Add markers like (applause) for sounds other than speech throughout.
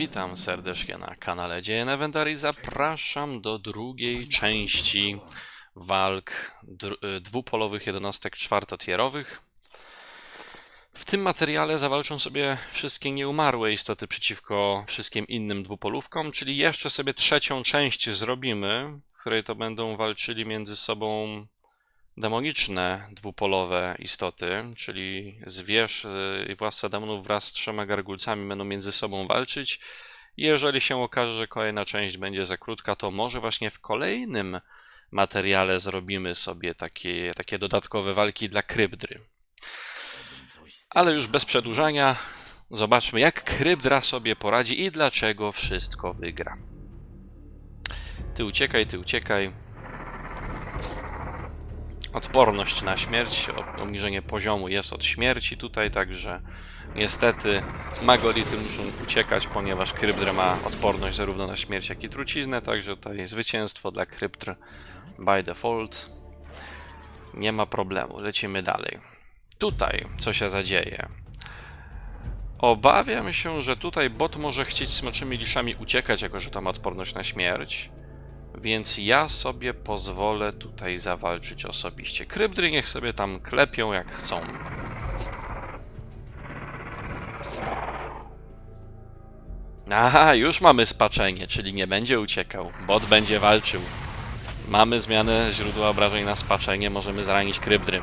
Witam serdecznie na kanale Dzieje Nevendar i zapraszam do drugiej części walk y, dwupolowych jednostek czwartotierowych. W tym materiale zawalczą sobie wszystkie nieumarłe istoty przeciwko wszystkim innym dwupolówkom, czyli jeszcze sobie trzecią część zrobimy, w której to będą walczyli między sobą demoniczne dwupolowe istoty, czyli zwierz y, i władca demonów wraz z trzema gargulcami będą między sobą walczyć. Jeżeli się okaże, że kolejna część będzie za krótka, to może właśnie w kolejnym materiale zrobimy sobie takie, takie dodatkowe walki dla krybdry. Ale już bez przedłużania, zobaczmy jak krybdra sobie poradzi i dlaczego wszystko wygra. Ty uciekaj, ty uciekaj. Odporność na śmierć, obniżenie poziomu jest od śmierci tutaj, także niestety magolity muszą uciekać, ponieważ Krybdr ma odporność zarówno na śmierć, jak i truciznę, także tutaj zwycięstwo dla Krybdr by default. Nie ma problemu, lecimy dalej. Tutaj co się zadzieje? Obawiam się, że tutaj bot może chcieć smoczymi liszami uciekać, jako że to ma odporność na śmierć. Więc ja sobie pozwolę tutaj zawalczyć osobiście. Krybdry niech sobie tam klepią jak chcą. Aha, już mamy spaczenie, czyli nie będzie uciekał. Bot będzie walczył. Mamy zmianę źródła obrażeń na spaczenie, możemy zranić krybdry.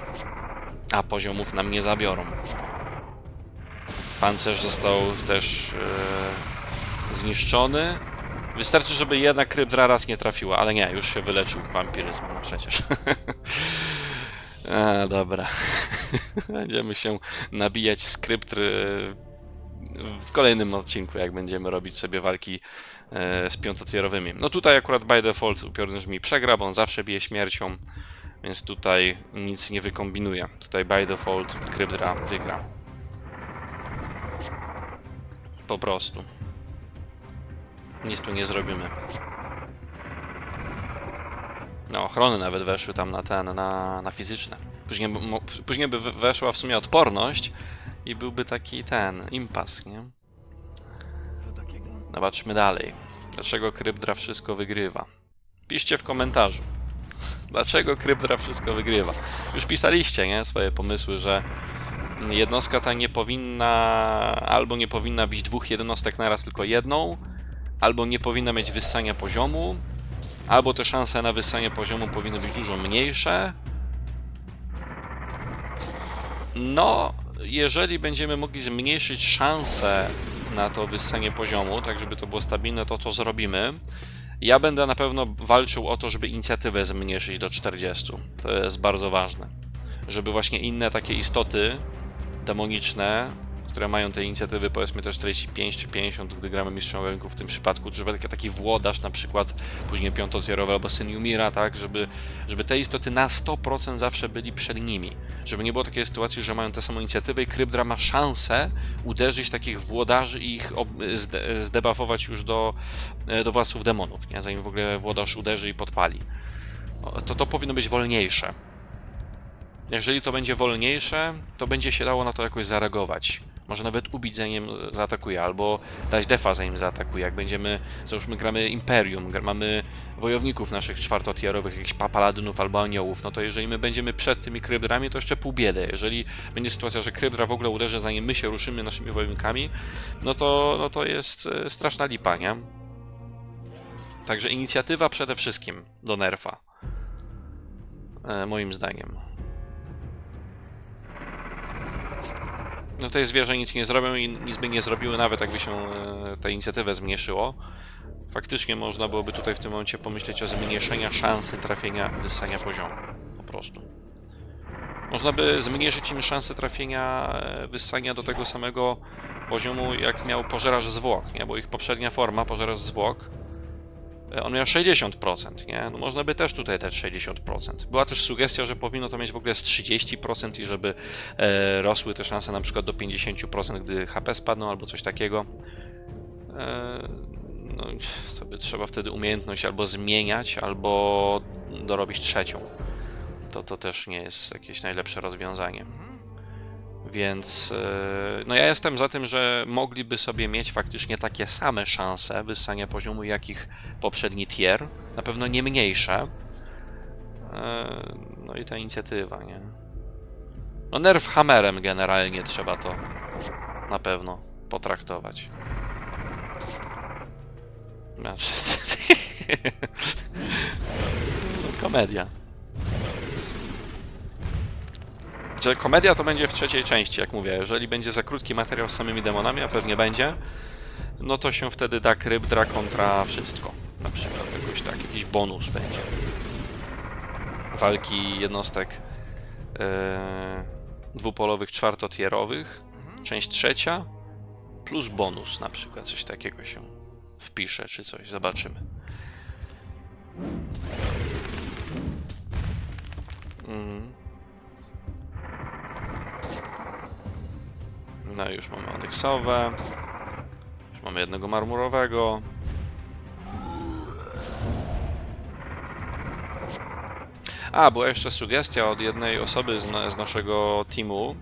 A poziomów nam nie zabiorą. Pancerz został też e, zniszczony. Wystarczy, żeby jedna krybdra raz nie trafiła, ale nie, już się wyleczył wampiryzm, no przecież. (laughs) A, dobra. (laughs) Będziemy się nabijać krybdr e, w kolejnym odcinku, jak będziemy robić sobie walki e, z piątotierowymi. No tutaj akurat by default upiorny mi przegra, bo on zawsze bije śmiercią, więc tutaj nic nie wykombinuje. Tutaj by default krybdra wygra. Po prostu. Nic tu nie zrobimy. No, ochrony nawet weszły tam na ten, na, na fizyczne. Później, by później by we- weszła w sumie odporność i byłby taki ten, impas, nie? Zobaczmy dalej. Dlaczego Krybdra wszystko wygrywa? Piszcie w komentarzu. (laughs) Dlaczego Krybdra wszystko wygrywa? Już pisaliście, nie? Swoje pomysły, że jednostka ta nie powinna, albo nie powinna bić dwóch jednostek naraz, tylko jedną, albo nie powinna mieć wyssania poziomu, albo te szanse na wyssanie poziomu powinny być dużo mniejsze. No, jeżeli będziemy mogli zmniejszyć szanse na to wyssanie poziomu, tak żeby to było stabilne, to to zrobimy. Ja będę na pewno walczył o to, żeby inicjatywę zmniejszyć do 40. To jest bardzo ważne. Żeby właśnie inne takie istoty demoniczne, które mają te inicjatywy powiedzmy też 45 czy 50, gdy gramy mistrzem rynku w tym przypadku, żeby taki, taki włodarz na przykład, później piątotierowy albo syn Jumira, tak, żeby, żeby te istoty na 100% zawsze byli przed nimi. Żeby nie było takiej sytuacji, że mają tę samą inicjatywę i Krybdra ma szansę uderzyć takich włodarzy i ich ob- zde- zdebuffować już do, do władców demonów, nie? zanim w ogóle włodarz uderzy i podpali. To to powinno być wolniejsze. Jeżeli to będzie wolniejsze, to będzie się dało na to jakoś zareagować. Może nawet ubić zanim zaatakuje, albo dać defa zanim zaatakuje. Jak będziemy, załóżmy gramy Imperium, mamy wojowników naszych czwartotierowych, jakichś pa- paladynów albo aniołów, no to jeżeli my będziemy przed tymi krybdrami, to jeszcze pół biedy. Jeżeli będzie sytuacja, że krybdra w ogóle uderzy zanim my się ruszymy naszymi wojownikami, no to, no to jest e, straszna lipa, nie? Także inicjatywa przede wszystkim do nerfa. E, moim zdaniem. No to zwierzę nic nie zrobią i nic by nie zrobiły, nawet jakby się e, tę inicjatywę zmniejszyło. Faktycznie można byłoby tutaj w tym momencie pomyśleć o zmniejszeniu szansy trafienia wyssania poziomu. Po prostu. Można by zmniejszyć im szansę trafienia e, wyssania do tego samego poziomu, jak miał pożeracz zwłok, nie? Bo ich poprzednia forma, pożeracz zwłok, on miał 60%, nie? No można by też tutaj dać 60%. Była też sugestia, że powinno to mieć w ogóle z 30% i żeby e, rosły te szanse na przykład do 50%, gdy HP spadną albo coś takiego. E, no, to by trzeba wtedy umiejętność albo zmieniać, albo dorobić trzecią. To, to też nie jest jakieś najlepsze rozwiązanie. Więc e, no ja jestem za tym, że mogliby sobie mieć faktycznie takie same szanse wyssania poziomu jak ich poprzedni tier, na pewno nie mniejsze. E, No i ta inicjatywa, nie? No nerw hammerem generalnie trzeba to na pewno potraktować. No, (laughs) Komedia. Że komedia to będzie w trzeciej części, jak mówię. Jeżeli będzie za krótki materiał z samymi demonami, a pewnie będzie, no to się wtedy da krybdra kontra wszystko. Na przykład jakoś tak, jakiś bonus będzie. Walki jednostek e, dwupolowych, czwartotierowych, część trzecia, plus bonus na przykład, coś takiego się wpisze, czy coś, zobaczymy. Mhm. No już mamy onyksowe. Już mamy jednego marmurowego. A, była jeszcze sugestia od jednej osoby z, na- z naszego teamu,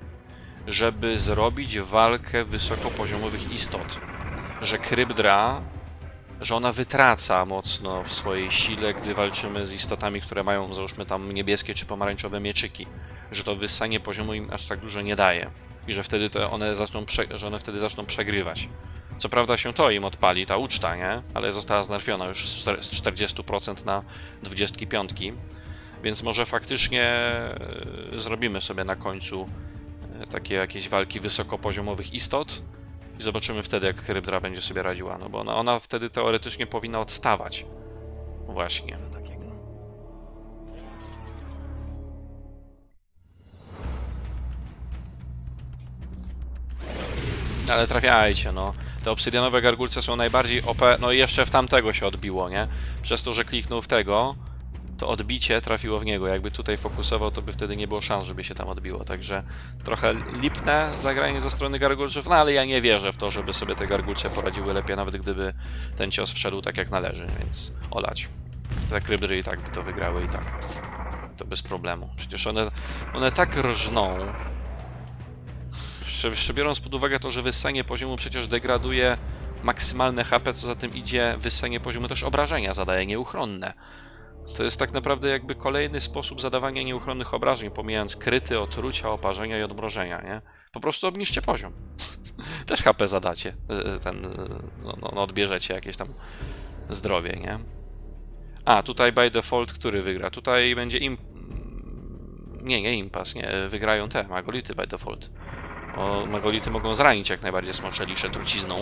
żeby zrobić walkę wysokopoziomowych istot. Że Krybdra, że ona wytraca mocno w swojej sile, gdy walczymy z istotami, które mają, załóżmy tam niebieskie czy pomarańczowe mieczyki. Że to wyssanie poziomu im aż tak dużo nie daje. I że wtedy to one zaczną, że one wtedy zaczną przegrywać. Co prawda się to im odpali, ta uczta, nie? Ale została znerfiona już z czter- z 40% na 25%. Więc może faktycznie e, zrobimy sobie na końcu e, takie jakieś walki wysokopoziomowych istot i zobaczymy wtedy, jak Krybdra będzie sobie radziła, no bo ona, ona wtedy teoretycznie powinna odstawać. Właśnie. Ale trafiajcie, no. Te obsydianowe gargulce są najbardziej OP, no i jeszcze w tamtego się odbiło, nie? Przez to, że kliknął w tego, to odbicie trafiło w niego. Jakby tutaj fokusował, to by wtedy nie było szans, żeby się tam odbiło. Także trochę lipne zagranie ze strony gargulców, no ale ja nie wierzę w to, żeby sobie te gargulce poradziły lepiej, nawet gdyby ten cios wszedł tak jak należy, więc olać. Te krybry i tak by to wygrały i tak. To bez problemu. Przecież one, one tak rżną, jeszcze, biorąc pod uwagę to, że wyssanie poziomu przecież degraduje maksymalne HP, co za tym idzie, wyssanie poziomu też obrażenia zadaje nieuchronne. To jest tak naprawdę jakby kolejny sposób zadawania nieuchronnych obrażeń, pomijając kryty, otrucia, oparzenia i odmrożenia, nie? Po prostu obniżcie poziom. (laughs) też HP zadacie, y, ten, y, no, no, no odbierzecie jakieś tam zdrowie, nie? A, tutaj by default który wygra? Tutaj będzie im... Nie, nie impas, nie, wygrają te, magolity by default. O, magolity mogą zranić jak najbardziej smocze lisze trucizną,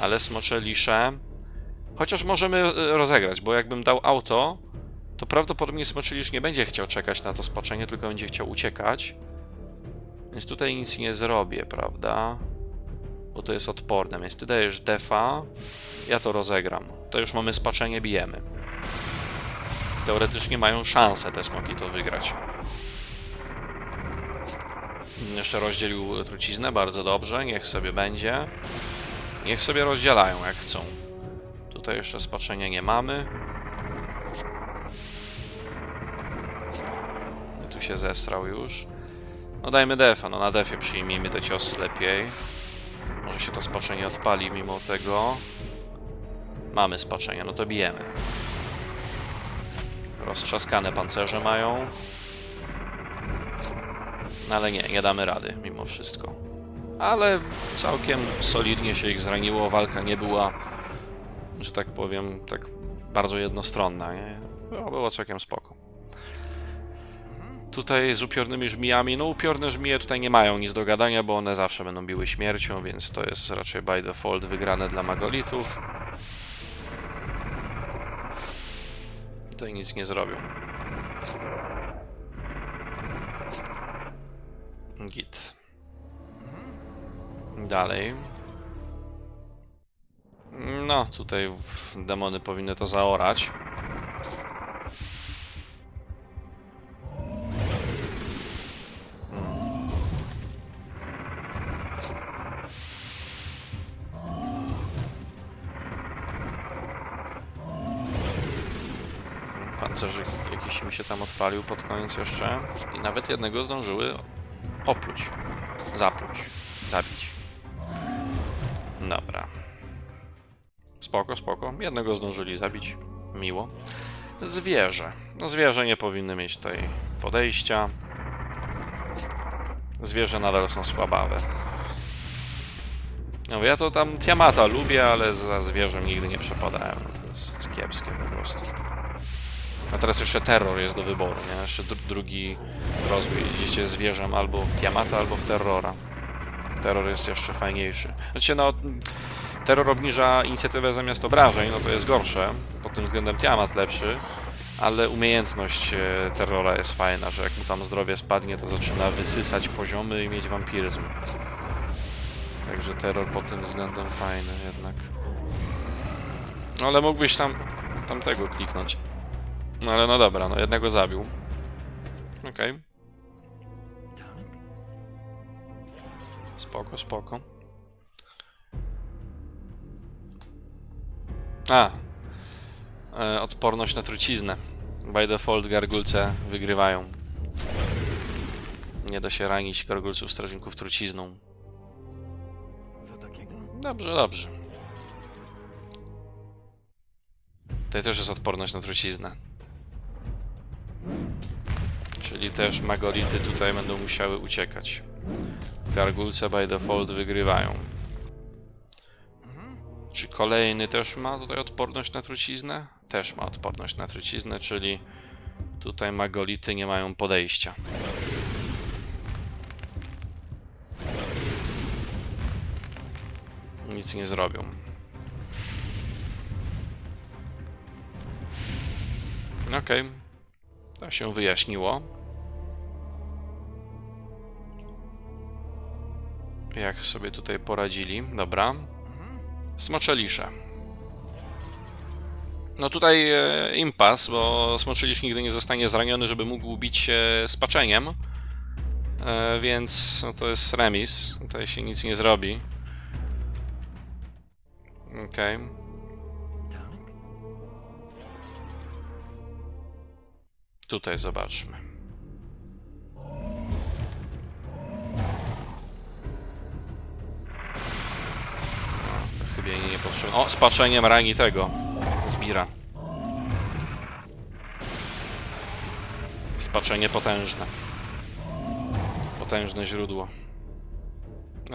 ale smocze lisze... Chociaż możemy e, rozegrać, bo jakbym dał auto, to prawdopodobnie smoczy lisz nie będzie chciał czekać na to spaczenie, tylko będzie chciał uciekać. Więc tutaj nic nie zrobię, prawda? Bo to jest odporne, więc ty dajesz defa, ja to rozegram. To już mamy spaczenie, bijemy. Teoretycznie mają szansę te smoki to wygrać. Jeszcze rozdzielił truciznę, bardzo dobrze, niech sobie będzie. Niech sobie rozdzielają jak chcą. Tutaj jeszcze spaczenia nie mamy. Tu się zesrał już. No dajmy defa, no na defie przyjmijmy te ciosy lepiej. Może się to spaczenie odpali mimo tego. Mamy spaczenie, no to bijemy. Roztrzaskane pancerze mają. No ale nie, nie damy rady mimo wszystko. Ale całkiem solidnie się ich zraniło. Walka nie była, że tak powiem, tak bardzo jednostronna. Nie? Było, było całkiem spoko. Tutaj z upiornymi żmijami, no upiorne żmije tutaj nie mają nic do gadania, bo one zawsze będą biły śmiercią, więc to jest raczej by default wygrane dla magolitów. Tutaj nic nie zrobią. Git. Dalej. No, tutaj demony powinny to zaorać. Pancerzyk jakiś mi się tam odpalił pod koniec jeszcze. I nawet jednego zdążyły opluć. Zapłuć. Zabić. Dobra. Spoko, spoko. Jednego zdążyli zabić. Miło. Zwierzę. No zwierzę nie powinny mieć tutaj podejścia. Zwierzę nadal są słabawe. No ja to tam Tiamata lubię, ale za zwierzem nigdy nie przepadałem. To jest kiepskie po prostu. A teraz jeszcze terror jest do wyboru, nie? Jeszcze dru drugi rozwój. Idziecie zwierzem albo w Tiamata, albo w terrora. Terror jest jeszcze fajniejszy. Znaczy, no, terror obniża inicjatywę zamiast obrażeń, no to jest gorsze. Pod tym względem Tiamat lepszy. Ale umiejętność e, terrora jest fajna, że jak mu tam zdrowie spadnie, to zaczyna wysysać poziomy i mieć wampiryzm. Także terror pod tym względem fajny jednak. No ale mógłbyś tam tamtego kliknąć. No ale no dobra, no jednego zabił. Okej. Spoko, spoko. A. E, odporność na truciznę. By default gargulce wygrywają. Nie da się ranić gargulców strażników trucizną. Co takiego? Dobrze, dobrze. Tutaj też jest odporność na truciznę. Czyli też magolity tutaj będą musiały uciekać. Gargulce by default wygrywają. Czy kolejny też ma tutaj odporność na truciznę? Też ma odporność na truciznę, czyli tutaj magolity nie mają podejścia. Nic nie zrobią. Okej. To się wyjaśniło. Jak sobie tutaj poradzili. Dobra. Smoczelisze. No tutaj e, impas, bo smoczelisz nigdy nie zostanie zraniony, żeby mógł bić się z paczeniem. E, więc no to jest remis. Tutaj się nic nie zrobi. Okej. Tak? Tutaj zobaczmy. No, jej nie. O, z paczeniem rani tego. Zbira. Spaczenie potężne. Potężne źródło.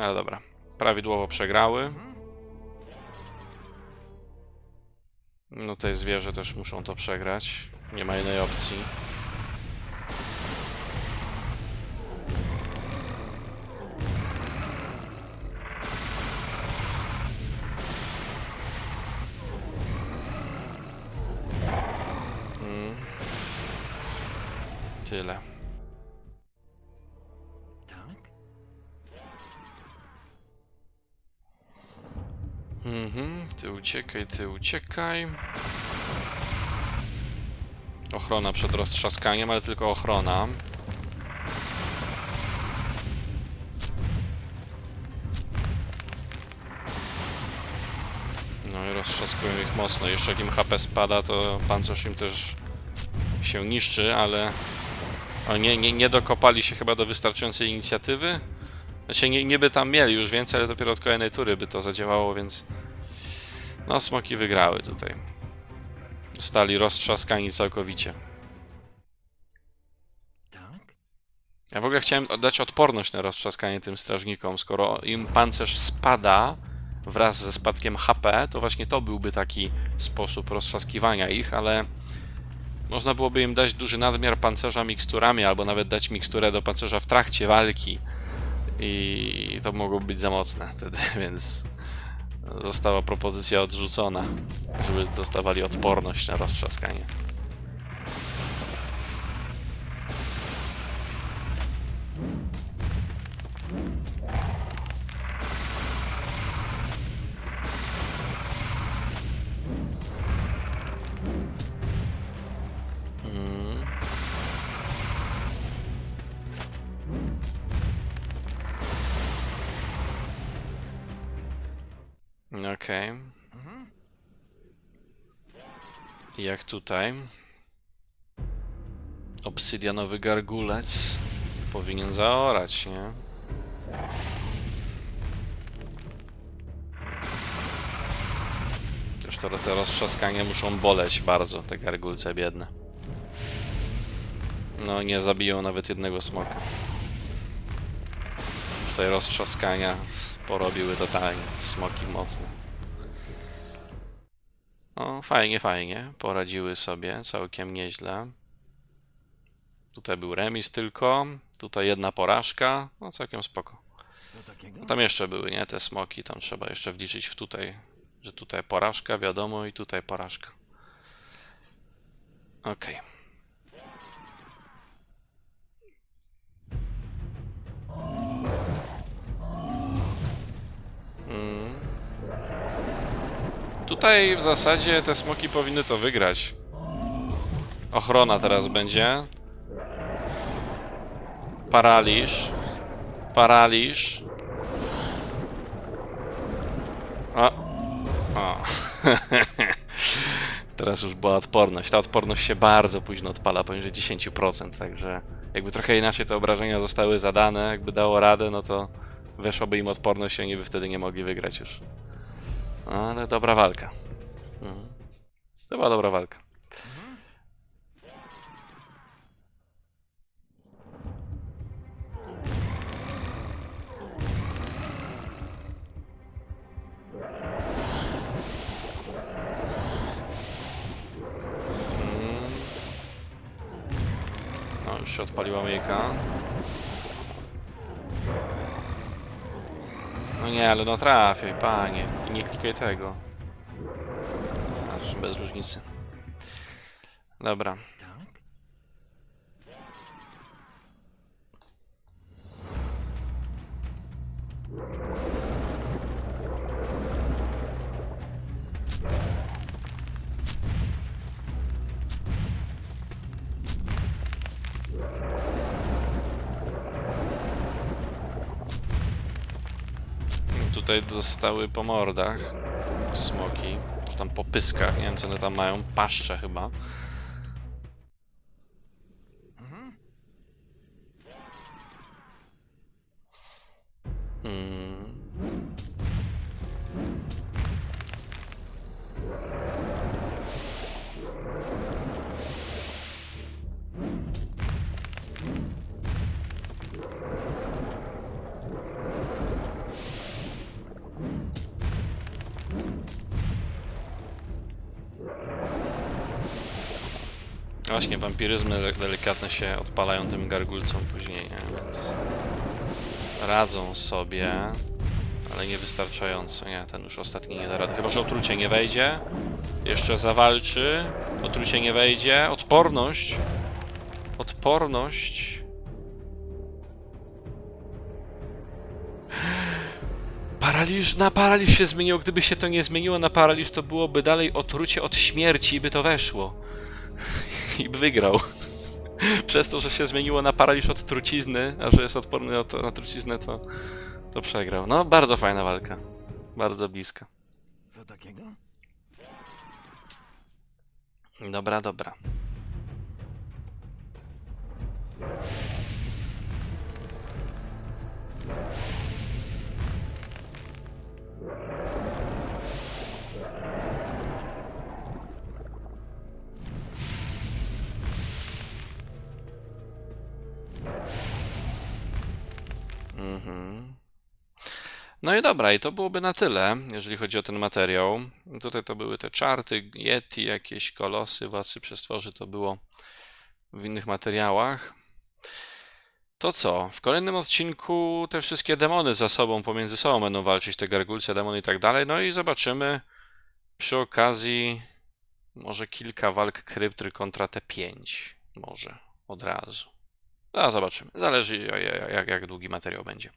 Ale dobra. Prawidłowo przegrały. No tutaj zwierzę też muszą to przegrać. Nie ma innej opcji. Uciekaj, ty uciekaj. Ochrona przed roztrzaskaniem, ale tylko ochrona. No i roztrzaskują ich mocno. Jeszcze jak im HP spada, to pancerz im też się niszczy, ale... O, nie, nie, nie dokopali się chyba do wystarczającej inicjatywy. Znaczy, nie, niby tam mieli już więcej, ale dopiero od kolejnej tury by to zadziałało, więc... No, smoki wygrały tutaj. Zostali roztrzaskani całkowicie. Tak? Ja w ogóle chciałem dać odporność na roztrzaskanie tym strażnikom. Skoro im pancerz spada wraz ze spadkiem HP, to właśnie to byłby taki sposób roztrzaskiwania ich, ale można byłoby im dać duży nadmiar pancerza miksturami, albo nawet dać miksturę do pancerza w trakcie walki. I to mogłoby być za mocne wtedy, (laughs) więc została propozycja odrzucona, żeby dostawali odporność na roztrzaskanie. Okej. Jak tutaj? Obsydianowy gargulec powinien zaorać, nie? To, te roztrzaskania muszą boleć bardzo, te gargulce biedne. No, nie zabiją nawet jednego smoka. Już te roztrzaskania porobiły totalnie. Smoki mocne. No, fajnie, fajnie. Poradziły sobie całkiem nieźle. Tutaj był remis tylko. Tutaj jedna porażka. No, całkiem spoko. Tam jeszcze były, nie? Te smoki, tam trzeba jeszcze wliczyć w tutaj, że tutaj porażka, wiadomo, i tutaj porażka. Okej. Mm. Tutaj w zasadzie te smoki powinny to wygrać. Ochrona teraz będzie. Paraliż. Paraliż. O. o. (laughs) Teraz już była odporność. Ta odporność się bardzo późno odpala, poniżej 10%, także jakby trochę inaczej te obrażenia zostały zadane, jakby dało radę, no to weszłoby im odporność i oni by wtedy nie mogli wygrać już. Ale dobra walka. Mhm. To była dobra walka. No, już się odpaliła myjka. No nie, ale no trafiaj, panie. I nie klikaj tego. Aż bez różnicy. Dobra. Tutaj dostały po mordach smoki. Czy tam po pyskach, nie wiem co one tam mają. Paszcze chyba. Właśnie, wampiryzmy de- delikatne się odpalają tym gargulcom później, nie? więc radzą sobie, ale niewystarczająco. Nie, ten już ostatni nie da rady. Chyba, że otrucie nie wejdzie. Jeszcze zawalczy. Otrucie nie wejdzie. Odporność. Odporność. Paraliż na paraliż się zmieniło. Gdyby się to nie zmieniło na paraliż, to byłoby dalej otrucie od śmierci i by to weszło. I wygrał. (laughs) Przez to, że się zmieniło na paraliż od trucizny, a że jest odporny od, na truciznę, to, to przegrał. No, bardzo fajna walka. Bardzo bliska. Co takiego? Dobra, dobra. Mhm. No i dobra, i to byłoby na tyle, jeżeli chodzi o ten materiał. Tutaj to były te czarty, yeti, jakieś kolosy, władcy przestworzy, to było w innych materiałach. To co? W kolejnym odcinku te wszystkie demony za sobą, pomiędzy sobą będą walczyć, te gargulce, demony i tak dalej. No i zobaczymy przy okazji może kilka walk kryptry kontra te 5. Może od razu. A zobaczymy. Zależy jak, jak, długi materiał będzie.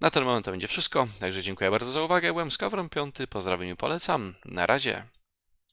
Na ten moment to będzie wszystko, także dziękuję bardzo za uwagę. Byłem Skowron Piąty, pozdrawiam i polecam. Na razie.